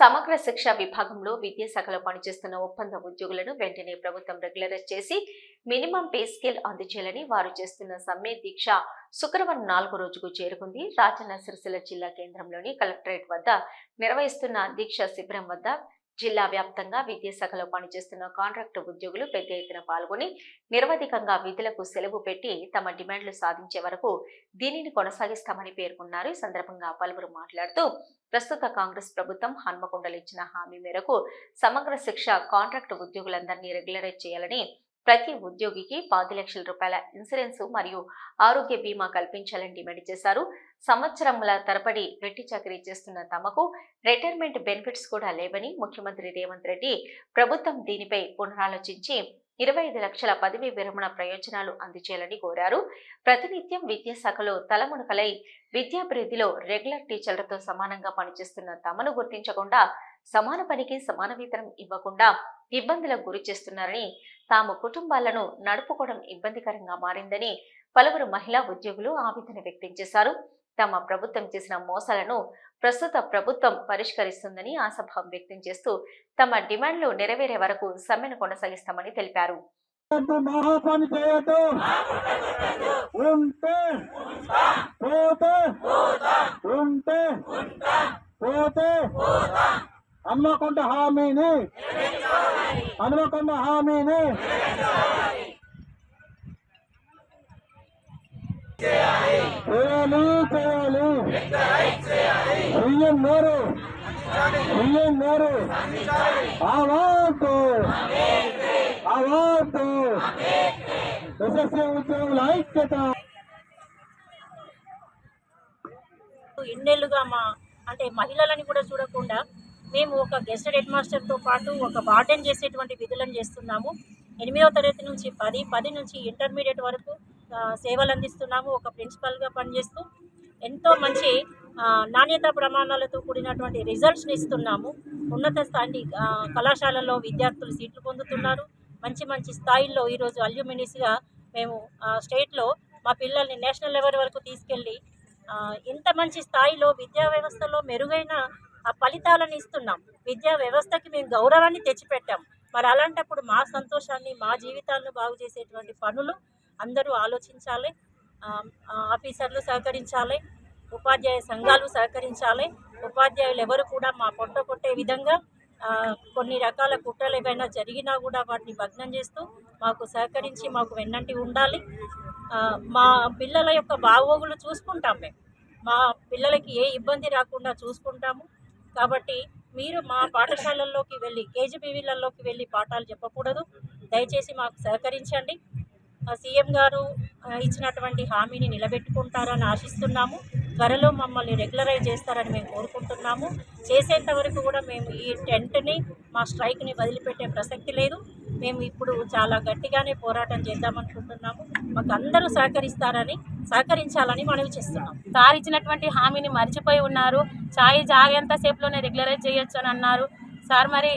సమగ్ర శిక్ష విభాగంలో విద్యాశాఖలో పనిచేస్తున్న ఒప్పంద ఉద్యోగులను వెంటనే ప్రభుత్వం రెగ్యులరైజ్ చేసి మినిమం పే స్కేల్ అందజేయాలని వారు చేస్తున్న సమ్మె దీక్ష శుక్రవారం నాలుగో రోజుకు చేరుకుంది. రాజన్న సిరిసిల్ల జిల్లా కేంద్రంలోని కలెక్టరేట్ వద్ద నిర్వహిస్తున్న దీక్ష శిబిరం వద్ద జిల్లా వ్యాప్తంగా విద్యాశాఖలో పనిచేస్తున్న కాంట్రాక్టు ఉద్యోగులు పెద్ద ఎత్తున పాల్గొని నిరవధికంగా విధులకు సెలవు పెట్టి తమ డిమాండ్లు సాధించే వరకు దీనిని కొనసాగిస్తామని పేర్కొన్నారు. ఈ సందర్భంగా పలువురు మాట్లాడుతూ ప్రస్తుత కాంగ్రెస్ ప్రభుత్వం హన్మకొండలు ఇచ్చిన హామీ మేరకు సమగ్ర శిక్ష కాంట్రాక్టు ఉద్యోగులందరినీ రెగ్యులరైజ్ చేయాలని ప్రతి ఉద్యోగికి పది లక్షల రూపాయల ఇన్సూరెన్స్ మరియు ఆరోగ్య బీమా కల్పించాలని డిమాండ్ చేశారు. సంవత్సరముల తరబడి రెడ్డి చాకరీ చేస్తున్న తమకు రిటైర్మెంట్ బెనిఫిట్స్ కూడా లేవని ముఖ్యమంత్రి రేవంత్ రెడ్డి ప్రభుత్వం దీనిపై పునరాలోచించి ఇరవై ఐదు లక్షల పదవి విరమణ ప్రయోజనాలు అందించేయాలని కోరారు. ప్రతినిత్యం విద్యాశాఖలో తలమునకలై విద్యాభివృద్ధిలో రెగ్యులర్ టీచర్లతో సమానంగా పనిచేస్తున్న తమను గుర్తించకుండా సమాన పనికి సమాన వేతనం ఇవ్వకుండా ఇబ్బందులకు గురి చేస్తున్నారని తాము కుటుంబాలను నడుపుకోవడం ఇబ్బందికరంగా మారిందని పలువురు మహిళా ఉద్యోగులు ఆవేదన వ్యక్తం చేశారు. తమ ప్రభుత్వం చేసిన మోసాలను ప్రస్తుత ప్రభుత్వం పరిష్కరిస్తుందని ఆశాభావం వ్యక్తం చేస్తూ తమ డిమాండ్లు నెరవేరే వరకు సమ్మెను కొనసాగిస్తామని తెలిపారు. చేయొద్దు, హామీని హన్మకొండ హామీని చేయాలి చేయాలి సీఎం గారు సీఎం ఉద్యోగుల ఐక్యత మా అంటే మహిళలని కూడా చూడకుండా మేము ఒక గెస్ట్ హెడ్ మాస్టర్తో పాటు ఒక వార్డెన్ చేసేటువంటి విధులను చేస్తున్నాము. ఎనిమిదవ తరగతి నుంచి పది పది నుంచి ఇంటర్మీడియట్ వరకు సేవలు అందిస్తున్నాము ఒక ప్రిన్సిపల్గా పనిచేస్తూ ఎంతో మంచి నాణ్యత ప్రమాణాలతో కూడినటువంటి రిజల్ట్స్ని ఇస్తున్నాము. ఉన్నత స్థాయి కళాశాలలో విద్యార్థులు సీట్లు పొందుతున్నారు. మంచి మంచి స్థాయిల్లో ఈరోజు అల్యూమినిస్గా మేము స్టేట్లో మా పిల్లల్ని నేషనల్ లెవెల్ వరకు తీసుకెళ్ళి ఇంత మంచి స్థాయిలో విద్యా వ్యవస్థలో మెరుగైన ఫలితాలను ఇస్తున్నాం. విద్యా వ్యవస్థకి మేము గౌరవాన్ని తెచ్చిపెట్టాం. మరి అలాంటప్పుడు మా సంతోషాన్ని మా జీవితాలను బాగు చేసేటువంటి పనులు అందరూ ఆలోచించాలి. ఆఫీసర్లు సహకరించాలి. ఉపాధ్యాయ సంఘాలు సహకరించాలి. ఉపాధ్యాయులు ఎవరు కూడా మా పొట్ట కొట్టే విధంగా కొన్ని రకాల కుట్రలు ఏవైనా జరిగినా కూడా వాటిని భగ్నం చేస్తూ మాకు సహకరించి మాకు వెన్నంటి ఉండాలి. మా పిల్లల యొక్క బాగోగులు చూసుకుంటాం మేము. మా పిల్లలకి ఏ ఇబ్బంది రాకుండా చూసుకుంటాము. కాబట్టి మీరు మా పాఠశాలల్లోకి వెళ్ళి కేజీబీవీలలోకి వెళ్ళి పాఠాలు చెప్పకూడదు. దయచేసి మాకు సహకరించండి. సీఎం గారు ఇచ్చినటువంటి హామీని నిలబెట్టుకుంటారని ఆశిస్తున్నాము. త్వరలో మమ్మల్ని రెగ్యులరైజ్ చేస్తారని మేము కోరుకుంటున్నాము. చేసేంత వరకు కూడా మేము ఈ టెంట్ని మా స్ట్రైక్ని వదిలిపెట్టే ప్రసక్తి లేదు. మేము ఇప్పుడు చాలా గట్టిగానే పోరాటం చేద్దామనుకుంటున్నాము. మాకు అందరూ సహకరిస్తారని సహకరించాలని మనవి చేస్తున్నాం. సార్ ఇచ్చినటువంటి హామీని మర్చిపోయి ఉన్నారు. చాయ్ జాగేంత సేపులోనే రెగ్యులరైజ్ చేయొచ్చు అని అన్నారు. సార్ మరి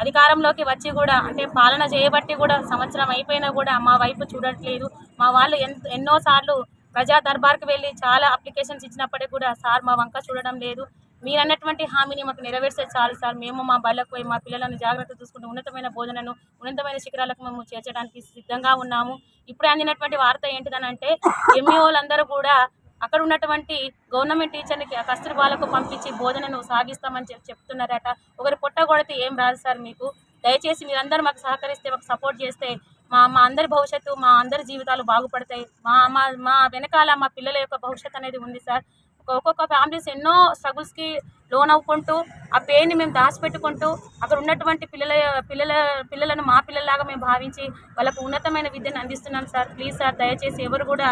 అధికారంలోకి వచ్చి కూడా అంటే పాలన చేయబట్టి కూడా సంవత్సరం అయిపోయినా కూడా మా వైపు చూడట్లేదు. మా వాళ్ళు ఎంత ఎన్నోసార్లు ప్రజా దర్బార్కి వెళ్ళి చాలా అప్లికేషన్స్ ఇచ్చినప్పటికీ కూడా సార్ మా వంక చూడడం లేదు. మీరు అన్నటువంటి హామీని మాకు నెరవేర్చే చాలు సార్. మేము మా బళ్ళకు పోయి మా పిల్లలను జాగ్రత్త చూసుకుంటూ ఉన్నతమైన భోజనను ఉన్నతమైన శిఖరాలకు మేము చేర్చడానికి సిద్ధంగా ఉన్నాము. ఇప్పుడే అందినటువంటి వార్త ఏంటిదనంటే ఎంఈఓలందరూ కూడా అక్కడ ఉన్నటువంటి గవర్నమెంట్ ఆ కస్తూర్బాలకు పంపించి బోధనను సాగిస్తామని చెప్ చెప్తున్నారట. ఒకరు పొట్ట కొడితే ఏం రాదు సార్ మీకు? దయచేసి మీరందరూ మాకు సహకరిస్తే మాకు సపోర్ట్ చేస్తే మా మా అందరి భవిష్యత్తు మా అందరి జీవితాలు బాగుపడతాయి. మా మా మా వెనకాల మా పిల్లల యొక్క భవిష్యత్తు అనేది ఉంది సార్. ఒక్కొక్క ఫ్యామిలీస్ ఎన్నో స్ట్రగుల్స్కి లోన్ అవ్వుకుంటూ ఆ పెయిన్ని మేము దాచిపెట్టుకుంటూ అక్కడ ఉన్నటువంటి పిల్లల పిల్లల పిల్లలను మా పిల్లలాగా మేము భావించి వాళ్ళకు ఉన్నతమైన విద్యను అందిస్తున్నాం సార్. ప్లీజ్ సార్ దయచేసి ఎవరు కూడా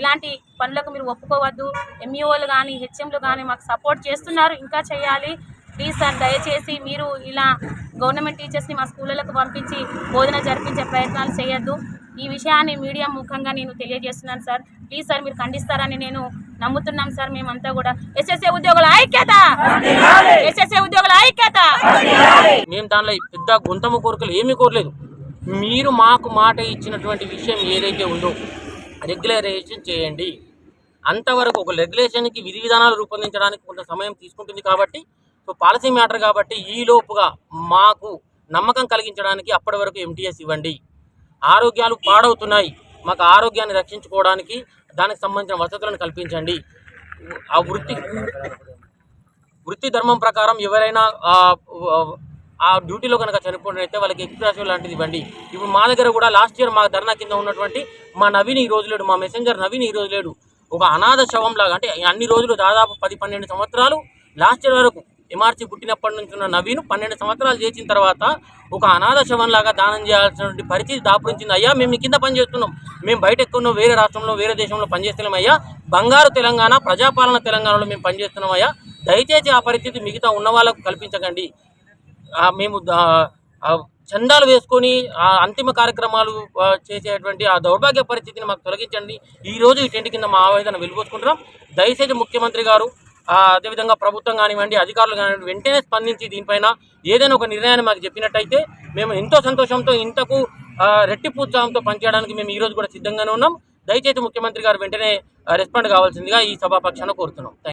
ఇలాంటి పనులకు మీరు ఒప్పుకోవద్దు. ఎంఈఓలు కానీ హెచ్ఎంలు కానీ మాకు సపోర్ట్ చేస్తున్నారు. ఇంకా చేయాలి. ప్లీజ్ సార్ దయచేసి మీరు ఇలా గవర్నమెంట్ టీచర్స్ని మా స్కూళ్ళకు పంపించి బోధన జరిపించే ప్రయత్నాలు చేయొద్దు. ఈ విషయాన్ని మీడియా ముఖంగా నేను తెలియజేస్తున్నాను సార్ ప్లీజ్ సార్ మీరు ఖండిస్తారని నేను నమ్ముతున్నాం సార్ మేమంతా కూడా ఎస్ఎస్ఏ ఉద్యోగుల ఐక్యత! ఎస్ఎస్ఏ ఉద్యోగుల ఐక్యత! మేము దానిలో పెద్ద గుంతము కోరికలు ఏమీ కోరలేదు. మీరు మాకు మాట ఇచ్చినటువంటి విషయం ఏదైతే ఉందో రెగ్యులరైజేషన్ చేయండి. అంతవరకు ఒక రెగ్యులేషన్కి విధి విధానాలు రూపొందించడానికి కొంత సమయం తీసుకుంటుంది కాబట్టి సో పాలసీ మ్యాటర్ కాబట్టి ఈలోపుగా మాకు నమ్మకం కలిగించడానికి అప్పటి వరకు ఎంటీఎస్ ఇవ్వండి. ఆరోగ్యాలు పాడవుతున్నాయి. మాకు ఆరోగ్యాన్ని రక్షించుకోవడానికి దానికి సంబంధించిన వసతులను కల్పించండి. ఆ వృత్తి వృత్తి ధర్మం ప్రకారం ఎవరైనా ఆ, డ్యూటీలో కనుక చనిపోయినైతే వాళ్ళకి ఎక్స్ప్రెస్ లాంటిది ఇవ్వండి ఇప్పుడు మా దగ్గర కూడా లాస్ట్ ఇయర్ మా ధర్నా కింద ఉన్నటువంటి మా నవీన్ ఈ రోజు లేడు మా మెసెంజర్ నవీన్ ఈ రోజు లేడు. ఒక అనాథ శవం లాగా అంటే అన్ని రోజులు దాదాపు పది పన్నెండు సంవత్సరాలు లాస్ట్ ఇయర్ వరకు ఎంఆర్సీ పుట్టినప్పటి నుంచి ఉన్న నవీన్ పన్నెండు సంవత్సరాలు చేసిన తర్వాత ఒక అనాథ శవం లాగా దానం చేయాల్సినటువంటి పరిస్థితి దాపురించింది. అయ్యా మేము మీ కింద పనిచేస్తున్నాం. మేము బయట ఎక్కడో వేరే రాష్ట్రంలో వేరే దేశంలో పనిచేస్తున్నాం అయ్యా. బంగారు తెలంగాణ ప్రజాపాలన తెలంగాణలో మేము పనిచేస్తున్నాం అయ్యా. దయచేసి ఆ పరిస్థితి మిగతా ఉన్న వాళ్ళకు కల్పించకండి. మేము చందాలు వేసుకొని ఆ అంతిమ కార్యక్రమాలు చేసేటువంటి ఆ దౌర్భాగ్య పరిస్థితిని మాకు తొలగించండి. ఈ రోజు ఈ టెంట్ కింద మా ఆవేదన వెలుగుకుంటున్నాం దయచేసి ముఖ్యమంత్రి గారు అదేవిధంగా ప్రభుత్వం కానివ్వండి అధికారులు కానివ్వండి వెంటనే స్పందించి దీనిపైన ఏదైనా ఒక నిర్ణయాన్ని మాకు చెప్పినట్టయితే మేము ఎంతో సంతోషంతో ఇంతకు ఆ, రెట్టింపు ఉత్సాహంతో పనిచేయడానికి మేము ఈరోజు కూడా సిద్ధంగానే ఉన్నాం. దయచేసి ముఖ్యమంత్రి గారు వెంటనే రెస్పాండ్ కావాల్సిందిగా ఈ సభాపక్షాన కోరుతున్నాం.